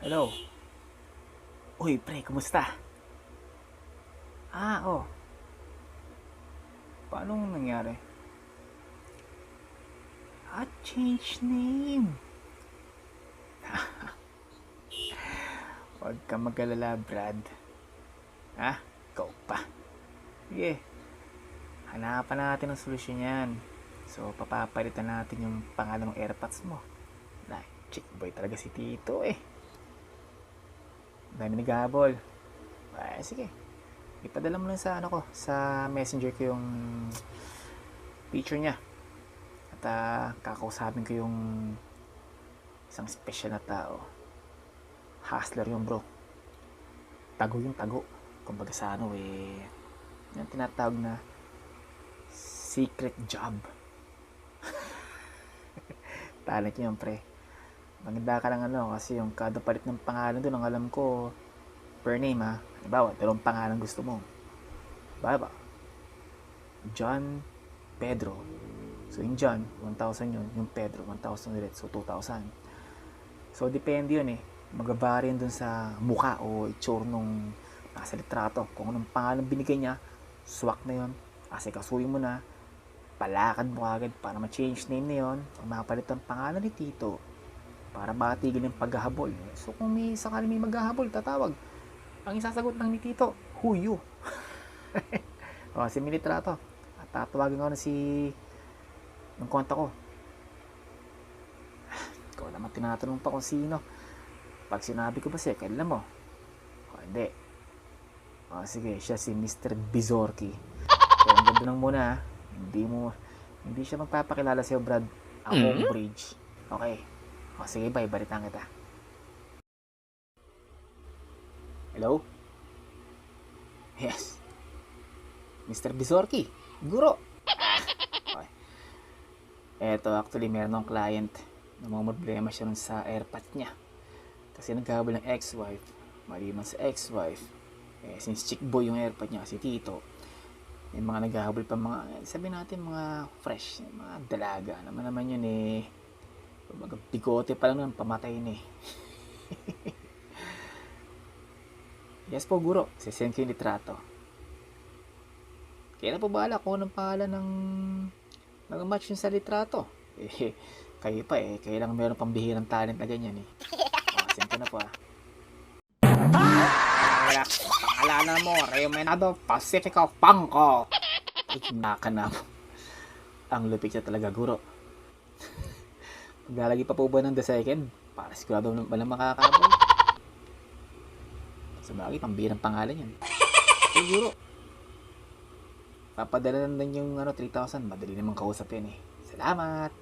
Hello? Uy, pre, kumusta? Ah, oh. Paano nangyari? Ah, change name. Huwag ka magalala, Brad. Ha? Ikaw pa. Sige. Hanapan natin ng solusyon yan. So, papapalitan natin yung pangalan ng airpods mo. Na, chick boy talaga si Tito eh. Dami naghahabol. Ay, sige. Ipadala mo lang sa ano ko, sa messenger ko yung picture niya. At ah, kakausapin ko yung isang special na tao. Hustler yung bro. Tago yung tago. Kumbaga sa ano eh, yung tinatawag na secret job. Talent yun, pre. Maganda ka lang ano, kasi yung kada palit ng pangalan doon, ang alam ko, per name ha. Halimbawa, dalawang pangalan gusto mo. Baba. John Pedro. So, yung John, 1,000 yun. Yung Pedro, 1,000 ulit. So, 2,000. So, depende yun eh. Magabari yun dun sa muka o itsura nung nasa litrato. Kung anong pangalan binigay niya, swak na yun. Kasi kasuyin mo na, palakad mo agad para ma-change name na yun. Pag mapalit ang pangalan ni Tito, para matigil yung paghahabol. So kung may sakali may maghahabol, tatawag. Ang isasagot ng ni Tito, who you? o, si Militrato. At tatawagin ko na si ng konta ko. Ikaw naman tinatanong pa kung sino. Pag sinabi ko ba siya, kailan mo? O, hindi. O, sige, siya si Mr. Bizorki. Pero ang ganda lang muna, ha? hindi mo, hindi siya magpapakilala sa'yo, Brad. Ako, Bridge. Okay. O, sige, bye. Balitaan kita. Hello? Yes. Mr. Bizorki. Guro. okay. Eto, actually, meron akong client na mga problema siya nun sa airpot niya. Kasi nagkahabol ng ex-wife. Maliban sa ex-wife. Eh, since chick boy yung airpot niya, si Tito, may mga naghahabol pa mga, sabi natin mga fresh, mga dalaga. Naman naman yun eh, Kumbaga, bigote pa lang nun, pamatay na eh. yes po, guro. Sisend ko yung litrato. Kaya na po bahala kung anong pangalan ng nag-match yun sa litrato. Eh, kayo pa eh. Kayo lang meron pang bihirang talent na ganyan eh. O, send ko na po ah. Wala, pangalanan mo, Remenado Pacifico Pangko. Ay, kinaka na mo. Ang lupit niya talaga, guro. Maglalagay pa po ba ng the second? Para sigurado na walang makakabol. Sa bagay, pambirang pangalan yan. Siguro. Papadala na lang yung ano, 3,000. Madali namang kausap yan eh. Salamat!